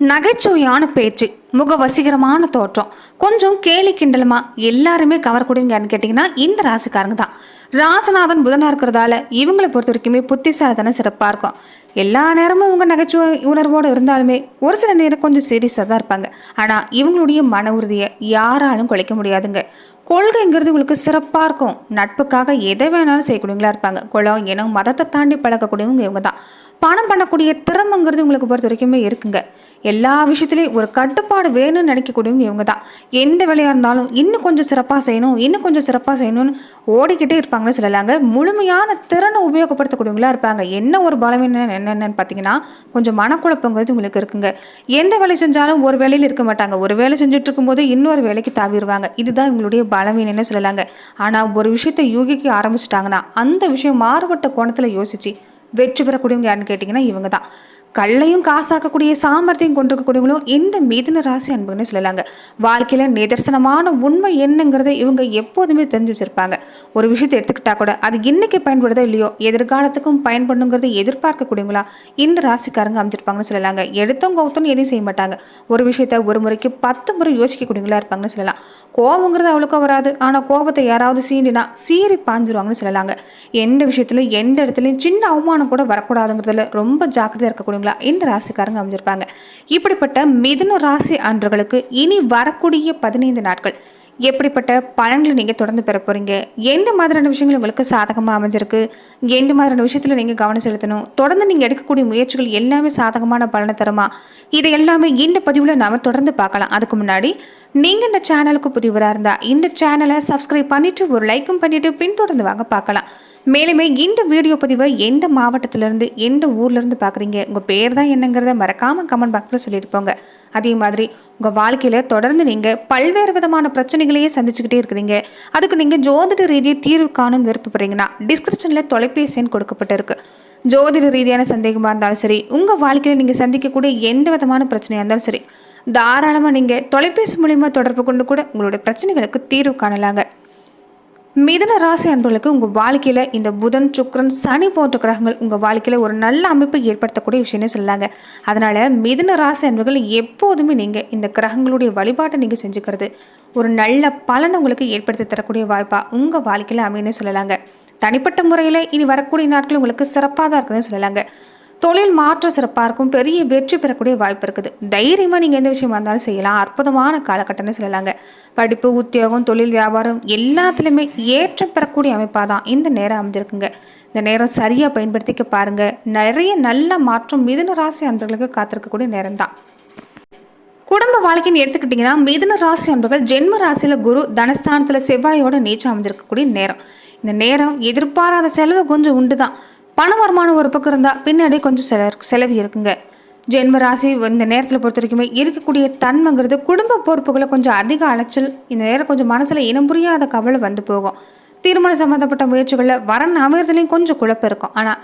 நகைச்சுவையான பேச்சு முக வசீகரமான தோற்றம். கொஞ்சம் கேலி கிண்டலுமா? எல்லாருமே கவரக்கூடியவங்கன்னு கேட்டிங்கன்னா இந்த ராசிக்காரங்க தான். ராசநாதன் புதனாக இருக்கிறதால இவங்களை பொறுத்த வரைக்குமே புத்திசாலித்தனம் சிறப்பாக இருக்கும். எல்லா நேரமும் இவங்க நகைச்சுவை உணர்வோடு இருந்தாலுமே ஒரு சில நேரம் கொஞ்சம் சீரியஸாக தான் இருப்பாங்க. ஆனால் இவங்களுடைய மன உறுதியை யாராலும் குலைக்க முடியாதுங்க. கொள்கைங்கிறது உங்களுக்கு சிறப்பாக இருக்கும். நட்புக்காக எதை வேணாலும் செய்யக்கூடியவங்களா இருப்பாங்க. குலம் இனம் மதத்தை தாண்டி பழக்கக்கூடியவங்க இவங்க தான். பணம் பண்ணக்கூடிய திறமைங்கிறது உங்களுக்கு பொறுத்த வரைக்குமே இருக்குங்க. எல்லா விஷயத்துலையும் ஒரு கட்டுப்பாடு வேணும்னு நினைக்கக்கூடியவங்க இவங்க தான். எந்த வேலையாக இருந்தாலும் இன்னும் கொஞ்சம் சிறப்பாக செய்யணும் இன்னும் கொஞ்சம் சிறப்பாக செய்யணும்னு ஓடிக்கிட்டே இருப்பாங்கன்னு சொல்லலாங்க. முழுமையான திறனை உபயோகப்படுத்தக்கூடியவங்களா இருப்பாங்க. என்ன ஒரு பலவீனம் என்னென்னு பார்த்தீங்கன்னா கொஞ்சம் மனக்குழப்பங்கிறது உங்களுக்கு இருக்குங்க. எந்த வேலை செஞ்சாலும் ஒரு வேலையில் இருக்க மாட்டாங்க. ஒரு வேலை செஞ்சுட்டு இருக்கும்போது இன்னொரு வேலைக்கு தாவிடுவாங்க. இதுதான் இவங்களுடைய பலவீனம்னு சொல்லலாங்க. ஆனால் ஒரு விஷயத்தை யூகிக்க ஆரம்பிச்சிட்டாங்கன்னா அந்த விஷயம் மாறுபட்ட கோணத்தில் யோசிச்சு வெற்றி பெறக்கூடியவங்க யாருன்னு கேட்டிங்கன்னா இவங்க தான் கல்லையும் காசாக்கக்கூடிய சாமர்த்தியம் கொண்டிருக்கக்கூடியவங்களும் இந்த மிதுன ராசி அன்புன்னு சொல்லலாங்க. வாழ்க்கையில் நிதர்சனமான உண்மை என்னங்கிறத இவங்க எப்போதுமே தெரிஞ்சு வச்சுருப்பாங்க. ஒரு விஷயத்தை எடுத்துக்கிட்டா கூட அது இன்னைக்கு பயன்படுதோ இல்லையோ எதிர்காலத்துக்கும் பயன்படணுங்கிறத எதிர்பார்க்கக்கூடியவங்களா இந்த ராசிக்காரங்க அமைச்சிருப்பாங்கன்னு சொல்லலாங்க. எடுத்தவங்க ஒருத்தனும் எதையும் செய்ய மாட்டாங்க. ஒரு விஷயத்த ஒரு முறைக்கு பத்து முறை யோசிக்கக்கூடியவங்களா இருப்பாங்கன்னு சொல்லலாம். கோபங்கிறது அவ்வளோக்கா வராது. ஆனால் கோபத்தை யாராவது சீண்டினா சீறி பாஞ்சிருவாங்கன்னு சொல்லலாங்க. எந்த விஷயத்துலையும் எந்த இடத்துலையும் சின்ன அவமானம் கூட வரக்கூடாதுங்கிறதுல ரொம்ப ஜாக்கிரதையாக இருக்கக்கூடியவங்களா இந்த ராசிக்காரங்க அமைஞ்சிருப்பாங்க. இப்படிப்பட்ட மிதுன ராசி அன்றர்களுக்கு இனி வரக்கூடிய பதினைந்து நாட்கள். எப்படிப்பட்ட பலன்களை நீங்கள் தொடர்ந்து பெற போகிறீங்க எந்த மாதிரியான விஷயங்கள் உங்களுக்கு சாதகமாக அமைஞ்சிருக்கு? எந்த மாதிரியான விஷயத்தில் நீங்கள் கவனம் செலுத்தணும்? தொடர்ந்து நீங்கள் எடுக்கக்கூடிய முயற்சிகள் எல்லாமே சாதகமான பலனை தருமா? இது எல்லாமே இந்த பதிவில் நாம் தொடர்ந்து பார்க்கலாம். அதுக்கு முன்னாடி நீங்கள் இந்த சேனலுக்கு புதிவராக இருந்தால் இந்த சேனலை சப்ஸ்கிரைப் பண்ணிவிட்டு ஒரு லைக்கும் பண்ணிவிட்டு பின்தொடர்ந்து வாங்க பார்க்கலாம். மேலுமே இந்த வீடியோ பதிவை எந்த மாவட்டத்திலேருந்து எந்த ஊர்லேருந்து பார்க்குறீங்க? உங்கள் பேர் தான் என்னங்கிறத மறக்காமல் கமெண்ட் பாக்ஸில் சொல்லிட்டு போங்க. அதே மாதிரி உங்கள் வாழ்க்கையில் தொடர்ந்து நீங்கள் பல்வேறு விதமான பிரச்சனைகளையே சந்திச்சுக்கிட்டே இருக்கிறீங்க. அதுக்கு நீங்கள் ஜோதிட ரீதியை தீர்வு காணும்னு விருப்பப்படுறீங்கன்னா டிஸ்கிரிப்ஷனில் தொலைபேசி எண் கொடுக்கப்பட்டிருக்கு. ஜோதிட ரீதியான சந்தேகமாக இருந்தாலும் சரி உங்கள் வாழ்க்கையில் நீங்கள் சந்திக்கக்கூடிய எந்த விதமான பிரச்சனையாக இருந்தாலும் சரி தாராளமாக நீங்கள் தொலைபேசி மூலிமா தொடர்பு கொண்டு கூட உங்களுடைய பிரச்சனைகளுக்கு தீர்வு காணலாங்க. மிதன ராசி அன்பர்களுக்கு உங்கள் வாழ்க்கையில் இந்த புதன் சுக்ரன் சனி போன்ற கிரகங்கள் உங்கள் வாழ்க்கையில் ஒரு நல்ல அமைப்பை ஏற்படுத்தக்கூடிய விஷயம்னு சொல்லாங்க அதனால் மிதன ராசி அன்பர்கள் எப்போதுமே நீங்கள் இந்த கிரகங்களுடைய வழிபாட்டை நீங்கள் செஞ்சுக்கிறது ஒரு நல்ல பலனை உங்களுக்கு ஏற்படுத்தி தரக்கூடிய வாய்ப்பாக உங்கள் வாழ்க்கையில் அமையன்னு சொல்லலாங்க. தனிப்பட்ட முறையில் இனி வரக்கூடிய நாட்கள் உங்களுக்கு சிறப்பாக தான் இருக்குதுன்னு சொல்லலாங்க. தொழில் மாற்றம் சிறப்பாக இருக்கும் பெரிய வெற்றி பெறக்கூடிய வாய்ப்பு இருக்குது. தைரியமாக நீங்கள் எந்த விஷயமா இருந்தாலும் செய்யலாம். அற்புதமான காலகட்டம்னு சொல்லலாங்க. படிப்பு உத்தியோகம் தொழில் வியாபாரம் எல்லாத்துலேயுமே ஏற்றம் பெறக்கூடிய அமைப்பாக தான் இந்த நேரம் அமைஞ்சிருக்குங்க. இந்த நேரம் சரியாக பயன்படுத்திக்க பாருங்கள் நிறைய நல்ல மாற்றம் மிதுன ராசி அன்பர்களுக்கு காத்திருக்கக்கூடிய நேரம் தான் குடும்ப வாழ்க்கைன்னு எடுத்துக்கிட்டிங்கன்னா மிதுன ராசி அன்பர்கள் ஜென்ம ராசியில் குரு தனஸ்தானத்தில் செவ்வாயோட நீச்சம் அமைஞ்சிருக்கக்கூடிய நேரம். இந்த நேரம் எதிர்பாராத செலவு கொஞ்சம் உண்டு தான் பண வருமானம் ஒரு பக்கம் இருந்தால் பின்னாடி கொஞ்சம் செல செலவு இருக்குங்க. ஜென்ம ராசி இந்த நேரத்தில் பொறுத்த வரைக்குமே இருக்கக்கூடிய தன்மைங்கிறது குடும்ப பொறுப்புகளை கொஞ்சம் அதிக அலைச்சல் இந்த நேரம் கொஞ்சம் மனசில் இனம் புரியாத கவலை வந்து போகும். திருமணம் சம்மந்தப்பட்ட முயற்சிகளில் வரன் அமையறதுலையும் கொஞ்சம் குழப்பம் இருக்கும். ஆனால்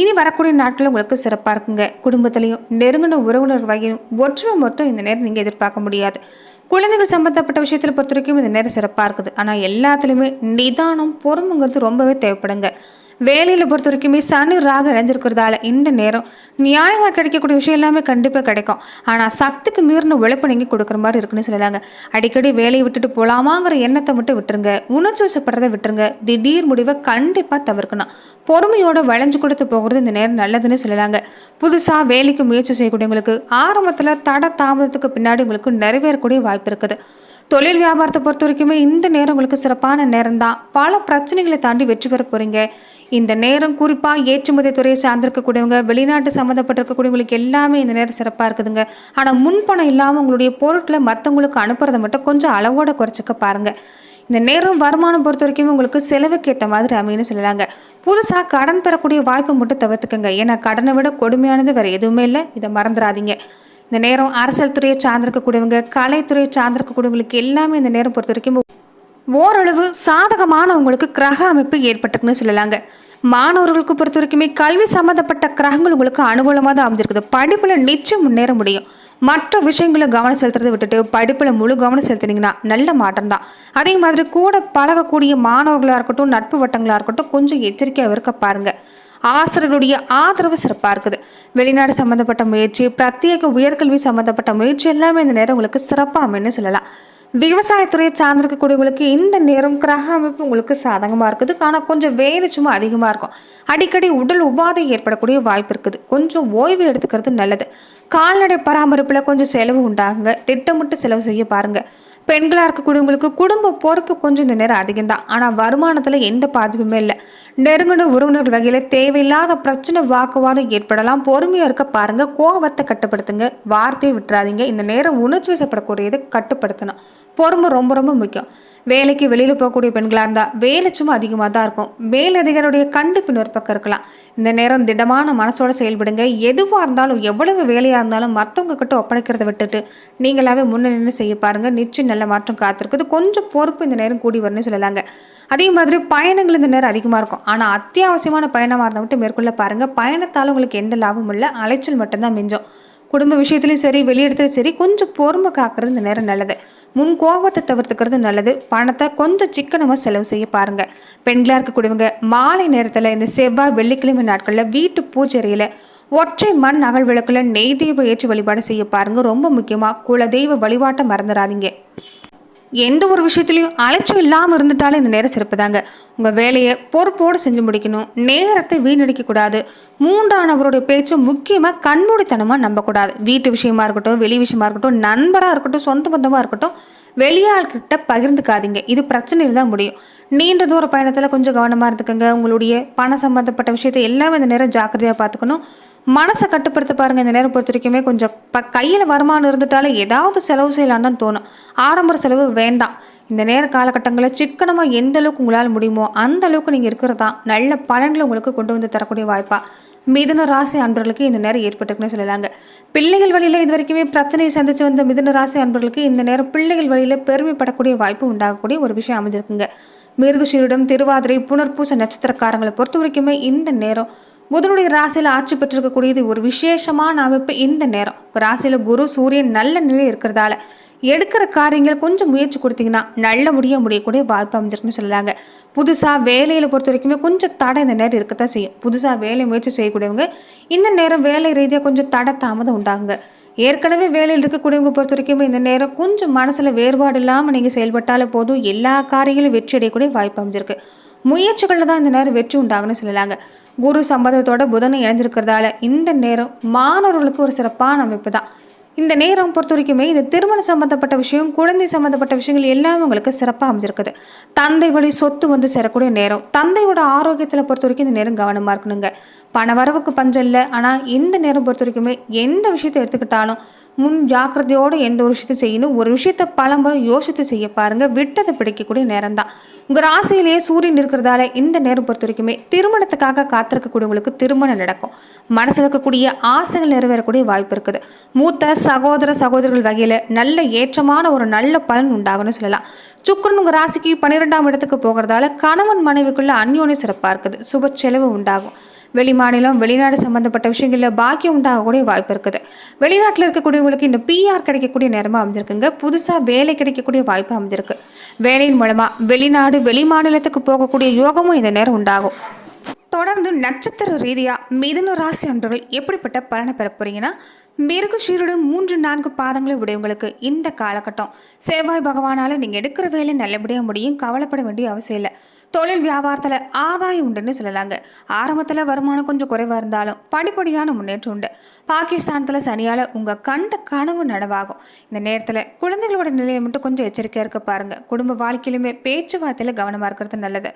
இனி வரக்கூடிய நாட்கள் உங்களுக்கு சிறப்பாக இருக்குங்க. குடும்பத்திலையும் நெருங்கின உறவினர் வகையிலும் ஒற்றுமை மட்டும் இந்த நேரம் நீங்கள் எதிர்பார்க்க முடியாது. குழந்தைகள் சம்மந்தப்பட்ட விஷயத்தில் பொறுத்த வரைக்கும் இந்த நேரம் சிறப்பாக இருக்குது. ஆனால் எல்லாத்துலேயுமே நிதானம் பொறுமைங்கிறது ரொம்பவே தேவைப்படுங்க. வேலையில் பொறுத்த வரைக்குமே சனி ராக இணைஞ்சிருக்கிறதால இந்த நேரம் நியாயமாக கிடைக்கக்கூடிய விஷயம் எல்லாமே கண்டிப்பாக கிடைக்கும். ஆனால் சக்திக்கு மீறின உழைப்பு நீங்கள் கொடுக்குற மாதிரி இருக்குன்னு சொல்லலாங்க. அடிக்கடி வேலையை விட்டுட்டு போகலாமாங்கிற எண்ணத்தை மட்டும் விட்டுருங்க. உணர்ச்சி வசப்படுறதை விட்டுருங்க. திடீர் முடிவை கண்டிப்பாக தவிர்க்கணும். பொறுமையோட வளைஞ்சு கொடுத்து போகிறது இந்த நேரம் நல்லதுன்னு சொல்லலாங்க. புதுசாக வேலைக்கு முயற்சி செய்யக்கூடியவங்களுக்கு ஆரம்பத்தில் தட தாமதத்துக்கு பின்னாடி உங்களுக்கு நிறைவேறக்கூடிய வாய்ப்பு இருக்குது. தொழில் வியாபாரத்தை பொறுத்த வரைக்குமே இந்த நேரம் உங்களுக்கு சிறப்பான நேரம் தான் பல பிரச்சனைகளை தாண்டி வெற்றி பெற போகிறீங்க இந்த நேரம் குறிப்பாக ஏற்றுமதி துறையை சார்ந்திருக்கக்கூடியவங்க வெளிநாட்டு சம்மந்தப்பட்டிருக்கக்கூடியவங்களுக்கு எல்லாமே இந்த நேரம் சிறப்பாக இருக்குதுங்க. ஆனால் முன்பணம் இல்லாமல் உங்களுடைய பொருட்களை மற்றவங்களுக்கு அனுப்புறதை மட்டும் கொஞ்சம் அளவோட குறைச்சிக்க பாருங்கள் இந்த நேரம் வருமானம் பொறுத்த வரைக்கும் உங்களுக்கு செலவுக்கு ஏற்ற மாதிரி அமைன்னு சொல்லலாங்க. புதுசாக கடன் பெறக்கூடிய வாய்ப்பை மட்டும் தவிர்த்துக்கங்க. ஏன்னா கடனை விட கொடுமையானது வேறு எதுவுமே இல்லை. இதை மறந்துடாதீங்க. இந்த நேரம் அரசியல் துறையை சார்ந்திருக்கக்கூடியவங்க கலைத்துறையை சார்ந்திருக்கக்கூடியவங்களுக்கு எல்லாமே இந்த நேரம் பொறுத்த வரைக்கும் ஓரளவு சாதகமான உங்களுக்கு கிரக அமைப்பு ஏற்பட்டிருக்குன்னு சொல்லலாங்க. மாணவர்களுக்கு பொறுத்த வரைக்குமே கல்வி சம்மந்தப்பட்ட கிரகங்கள் உங்களுக்கு அனுகூலமாக தான் அமைஞ்சிருக்குது. படிப்பில் நிச்சயம் முன்னேற முடியும். மற்ற விஷயங்களை கவனம் செலுத்துறதை விட்டுட்டு படிப்பில் முழு கவனம் செலுத்துனீங்கன்னா நல்ல மாற்றம் தான். அதே மாதிரி கூட பழகக்கூடிய மாணவர்களாக இருக்கட்டும் நட்பு வட்டங்களாக இருக்கட்டும் கொஞ்சம் எச்சரிக்கையாக இருக்க பாருங்கள் ஆசிரியர்களுடைய ஆதரவு சிறப்பாக இருக்குது. வெளிநாடு சம்மந்தப்பட்ட முயற்சி பிரத்யேக உயர்கல்வி சம்மந்தப்பட்ட முயற்சி எல்லாமே இந்த நேரம் உங்களுக்கு சிறப்பாக அமைன்னு சொல்லலாம். விவசாயத்துறையை சார்ந்திருக்கக்கூடியவங்களுக்கு இந்த நேரம் கிரக அமைப்பு உங்களுக்கு சாதகமாக இருக்குது. ஆனால் கொஞ்சம் வேலை சும்மா அதிகமாக இருக்கும். அடிக்கடி உடல் உபாதை ஏற்படக்கூடிய வாய்ப்பு இருக்குது. கொஞ்சம் ஓய்வு எடுத்துக்கிறது நல்லது. கால்நடை பராமரிப்பில் கொஞ்சம் செலவு உண்டாகுங்க. திட்டமிட்டு செலவு செய்ய பாருங்கள் பெண்களாக இருக்கக்கூடியவங்களுக்கு குடும்ப பொறுப்பு கொஞ்சம் இந்த நேரம் அதிகம்தான். ஆனால் வருமானத்தில் எந்த பாதிப்புமே இல்லை. நெருங்கின உறவினர்கள் வகையில் தேவையில்லாத பிரச்சனை வாக்குவாதம் ஏற்படலாம். பொறுமையாக இருக்க பாருங்க. கோபத்தை கட்டுப்படுத்துங்க. வார்த்தையை விட்டுறாதீங்க. இந்த நேரம் உணர்ச்சி வசப்படக்கூடியதை கட்டுப்படுத்தணும். பொறுமை ரொம்ப ரொம்ப முக்கியம். வேலைக்கு வெளியில் போகக்கூடிய பெண்களாக இருந்தால் வேலை சும்மா அதிகமாக தான் இருக்கும். மேலதிகாரியுடைய கண்டிப்பு இன்னொரு பக்கம் இருக்கலாம். இந்த நேரம் திடமான மனசோட செயல்படுங்க. எதுவாக இருந்தாலும் எவ்வளவு வேலையாக இருந்தாலும் மற்றவங்க கிட்ட ஒப்படைக்கிறத விட்டுட்டு நீங்களாவே முன்ன நின்று செய்ய பாருங்கள் நிச்சயம் நல்ல மாற்றம் காத்திருக்குது. கொஞ்சம் பொறுப்பு இந்த நேரம் கூடி வரணும்னு சொல்லலாங்க. அதே மாதிரி பயணங்கள் இந்த நேரம் அதிகமாக இருக்கும். ஆனால் அத்தியாவசியமான பயணமாக இருந்தால் மட்டும் மேற்கொள்ள பாருங்கள் பயணத்தால் உங்களுக்கு எந்த லாபமும் இல்லை. அலைச்சல் மட்டும்தான் மிஞ்சும். குடும்ப விஷயத்துலையும் சரி வெளியிடத்துலையும் சரி கொஞ்சம் பொறுமை காக்கிறது இந்த நேரம் நல்லது. முன் கோபத்தை தவிர்த்துக்கிறது நல்லது. பணத்தை கொஞ்சம் சிக்கனமாக செலவு செய்ய பாருங்க. பெண்களாக இருக்கக்கூடியவங்க மாலை நேரத்தில் இந்த செவ்வாய் வெள்ளிக்கிழமை நாட்களில் வீட்டு பூச்செரியில் ஒற்றை மண் அகல் விளக்கில் நெய் தீபம் ஏற்றி வழிபாடு செய்ய பாருங்க. ரொம்ப முக்கியமாக குலதெய்வ வழிபாட்டை மறந்துடாதீங்க. எந்த ஒரு விஷயத்துலையும் அலைச்சம் இல்லாமல் இருந்துட்டாலே இந்த நேரம் சிறப்பு தாங்க உங்கள் வேலையை பொறுப்போடு செஞ்சு முடிக்கணும். நேரத்தை வீணடிக்கக்கூடாது. மூன்றானவருடைய பேச்சு முக்கியமாக கண்மூடித்தனமாக நம்பக்கூடாது. வீட்டு விஷயமா இருக்கட்டும் வெளி விஷயமா இருக்கட்டும் நண்பராக இருக்கட்டும் சொந்த பந்தமாக இருக்கட்டும் வெளியாள்கிட்ட பகிர்ந்துக்காதீங்க. இது பிரச்சனையில் தான் முடியும். நீண்ட தூர பயணத்தில் கொஞ்சம் கவனமாக இருந்துக்கோங்க. உங்களுடைய பணம் சம்மந்தப்பட்ட விஷயத்தை எல்லாமே இந்த நேரம் ஜாக்கிரதையாக பார்த்துக்கணும். மனசை கட்டுப்படுத்த பாருங்கள் இந்த நேரம் பொறுத்த வரைக்குமே கொஞ்சம் ப கையில் வருமானம் இருந்துட்டாலே ஏதாவது செலவு செய்யலான்னு தான் தோணும். ஆடம்பர செலவு வேண்டாம். இந்த நேர காலகட்டங்களில் சிக்கனமாக எந்த அளவுக்கு உங்களால் முடியுமோ அந்த அளவுக்கு நீங்கள் இருக்கிறது தான் நல்ல பலன்களை உங்களுக்கு கொண்டு வந்து தரக்கூடிய வாய்ப்பாக மிதுன ராசி அன்பர்களுக்கு இந்த நேரம் ஏற்பட்டிருக்குன்னு சொல்லலாங்க. பிள்ளைகள் வழியில் இது வரைக்குமே பிரச்சனையை சந்திச்சு வந்த மிதுன ராசி அன்பர்களுக்கு இந்த நேரம் பிள்ளைகள் வழியில் பெருமைப்படக்கூடிய வாய்ப்பு உண்டாகக்கூடிய ஒரு விஷயம் அமைஞ்சிருக்குங்க. மிருகசீரிடம் திருவாதிரை புனர்பூச நட்சத்திரக்காரங்களை பொறுத்த வரைக்குமே இந்த நேரம் புதனுடைய ராசியில் ஆட்சி பெற்றிருக்கக்கூடியது ஒரு விசேஷமான அமைப்பு இந்த நேரம். ராசியில் குரு சூரியன் நல்ல நிலையில் இருக்கிறதால எடுக்கிற காரியங்கள் கொஞ்சம் முயற்சி கொடுத்தீங்கன்னா நல்ல முடிய முடியக்கூடிய வாய்ப்பு அமைஞ்சிருக்குன்னு சொல்லலாங்க. புதுசாக வேலையில் பொறுத்த வரைக்குமே கொஞ்சம் தடை இந்த நேரம் இருக்கத்தான் செய்யும். புதுசாக வேலை முயற்சி செய்யக்கூடியவங்க இந்த நேரம் வேலை ரீதியாக கொஞ்சம் தடை தாமதம் உண்டாகுங்க. ஏற்கனவே வேலையில் இருக்கக்கூடியவங்க பொறுத்த வரைக்குமே இந்த நேரம் கொஞ்சம் மனசில் வேறுபாடு இல்லாமல் நீங்கள் செயல்பட்டாலே போதும். எல்லா காரியங்களும் வெற்றி அடையக்கூடிய வாய்ப்பு அமைஞ்சிருக்கு. முயற்சிகளில் தான் இந்த நேரம் வெற்றி உண்டாகுன்னு சொல்லலாங்க. குரு சம்பதத்தோட புதனை இணைஞ்சிருக்கிறதால இந்த நேரம் மாணவர்களுக்கு ஒரு சிறப்பான அமைப்பு தான். இந்த நேரம் பொறுத்த வரைக்குமே இந்த திருமணம் சம்மந்தப்பட்ட விஷயம் குழந்தை சம்மந்தப்பட்ட விஷயங்கள் எல்லாமே உங்களுக்கு சிறப்பாக அமைஞ்சிருக்குது. தந்தை வழி சொத்து வந்து சேரக்கூடிய நேரம். தந்தையோட ஆரோக்கியத்தில் பொறுத்த வரைக்கும் இந்த நேரம் கவனமாக இருக்கணுங்க. பண வரவுக்கு பஞ்சம் இல்லை. ஆனால் இந்த நேரம் பொறுத்த வரைக்குமே எந்த விஷயத்தை எடுத்துக்கிட்டாலும் முன் ஜாக்கிரதையோடு எந்த ஒரு விஷயத்தை செய்யணும். ஒரு விஷயத்த பலமுறை யோசித்து செய்ய பாருங்கள் விட்டதை பிடிக்கக்கூடிய நேரம் தான். உங்கள் ராசியிலேயே சூரியன் இருக்கிறதால இந்த நேரம் பொறுத்த வரைக்குமே திருமணத்துக்காக காத்திருக்கக்கூடியவங்களுக்கு திருமணம் நடக்கும். மனசில் இருக்கக்கூடிய ஆசைகள் நிறைவேறக்கூடிய வாய்ப்பு இருக்குது. மூத்த சகோதர சகோதரிகள் வகையில் நல்ல ஏற்றமான ஒரு நல்ல பலன் உண்டாகும்னு சொல்லலாம். சுக்கரன் உங்கள் ராசிக்கு பன்னிரெண்டாம் இடத்துக்கு போகிறதால கணவன் மனைவிக்குள்ள அந்யோன்யம் சிறப்பாக இருக்குது. சுப செலவு உண்டாகும். வெளி மாநிலம் வெளிநாடு சம்பந்தப்பட்ட விஷயங்களில் பாக்கியம் உண்டாகக்கூடிய வாய்ப்பு இருக்குது. வெளிநாட்டில் இருக்கக்கூடியவங்களுக்கு இந்த பிஆர் கிடைக்கக்கூடிய நேரமாக அமைஞ்சிருக்குங்க. புதுசாக வேலை கிடைக்கக்கூடிய வாய்ப்பு அமைஞ்சிருக்கு. வேலையின் மூலமாக வெளிநாடு வெளி மாநிலத்துக்கு போகக்கூடிய யோகமும் இந்த நேரம் உண்டாகும். தொடர்ந்து நட்சத்திர ரீதியாக மிதுன ராசி அன்பர்கள் எப்படிப்பட்ட பலனை பெற போறீங்கன்னா மிருகஷீரோட மூன்று நான்கு பாதங்களை உடையவங்களுக்கு இந்த காலகட்டம். செவ்வாய் பகவானால் நீங்கள் எடுக்கிற வேலை நல்லபடியாக முடியும். கவலைப்பட வேண்டிய அவசியம் இல்லை. தொழில் வியாபாரத்தில் ஆதாயம் உண்டுன்னு சொல்லலாங்க. ஆரம்பத்தில் வருமானம் கொஞ்சம் குறைவாக இருந்தாலும் படிப்படியான முன்னேற்றம் உண்டு. பாகிஸ்தானத்தில் சனியால் உங்கள் கண்ட கனவு நடவாகும் இந்த நேரத்தில் குழந்தைகளோட நிலையை மட்டும் கொஞ்சம் எச்சரிக்கையாக இருக்க பாருங்கள் குடும்ப வாழ்க்கையிலுமே பேச்சுவார்த்தையில் கவனமாக இருக்கிறது நல்லது.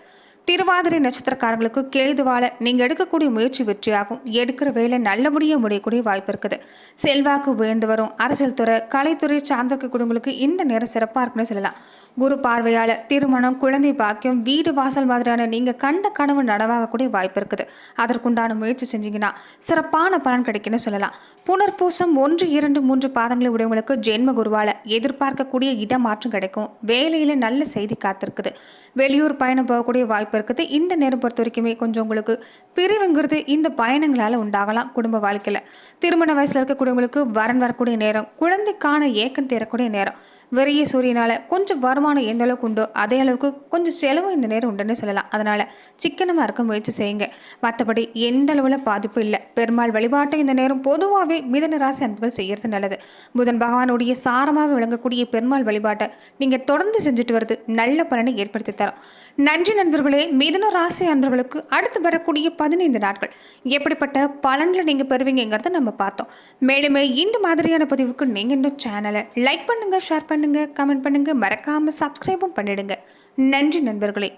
திருவாதிரை நட்சத்திரக்காரங்களுக்கு கேதுவால நீங்கள் எடுக்கக்கூடிய முயற்சி வெற்றியாகும். எடுக்கிற வேலை நல்லபடியாக முடியக்கூடிய வாய்ப்பு இருக்குது. செல்வாக்கு உயர்ந்து வரும். அரசியல் துறை கலைத்துறை சார்ந்திருக்கக்கூடியவங்களுக்கு இந்த நேரம் சிறப்பாக இருக்குன்னு சொல்லலாம். குரு பார்வையால் திருமணம் குழந்தை பாக்கியம் வீடு வாசல் மாதிரியான நீங்கள் கண்ட கனவு நடவாகக்கூடிய வாய்ப்பு இருக்குது. அதற்குண்டான முயற்சி செஞ்சீங்கன்னா சிறப்பான பலன் கிடைக்குன்னு சொல்லலாம். புனர்பூசம் ஒன்று இரண்டு மூன்று பாதங்களை உடையவங்களுக்கு ஜென்ம குருவால் எதிர்பார்க்கக்கூடிய இடமாற்றம் கிடைக்கும். வேலையில் நல்ல செய்தி காத்திருக்குது. வெளியூர் பயணம் போகக்கூடிய வாய்ப்பு இருக்குது. இந்த நேரம் பொறுத்த வரைக்குமே கொஞ்சம் உங்களுக்கு பிரிவுங்கிறது இந்த பயணங்களால் உண்டாகலாம் குடும்ப வாழ்க்கையில். திருமண வயசில் இருக்கக்கூடியவங்களுக்கு வரன் வரக்கூடிய நேரம் குழந்தைக்கான ஏக்கம் தேரக்கூடிய நேரம். வெறிய சூரியனால் கொஞ்சம் வருமானம் எந்த அளவுக்கு உண்டோ அதே அளவுக்கு கொஞ்சம் செலவும் இந்த நேரம் உண்டுன்னு சொல்லலாம். அதனால் சிக்கனமாக இருக்க முயற்சி செய்யுங்க. மற்றபடி எந்த அளவில் பாதிப்பு இல்லை. பெருமாள் வழிபாட்டை இந்த நேரம் பொதுவாகவே மிதன ராசி அன்புகள் செய்கிறது நல்லது. புதன் பகவானுடைய சாரமாக விளங்கக்கூடிய பெருமாள் வழிபாட்டை நீங்கள் தொடர்ந்து செஞ்சுட்டு வருது நல்ல பலனை ஏற்படுத்தி தரும். நன்றி நண்பர்களே மிதன ராசி அன்பர்களுக்கு அடுத்து வரக்கூடிய பதினைந்து நாட்கள். எப்படிப்பட்ட பலன்களை நீங்கள் பெறுவீங்கிறத நம்ம பார்த்தோம். மேலுமே இந்த மாதிரியான பதிவுக்கு நீங்கள் இந்த சேனலை லைக் பண்ணுங்கள் ஷேர் பண்ணுங்கள் கமெண்ட் பண்ணுங்கள் மறக்காமல் சப்ஸ்கிரைபும் பண்ணிடுங்க. நன்றி நண்பர்களே.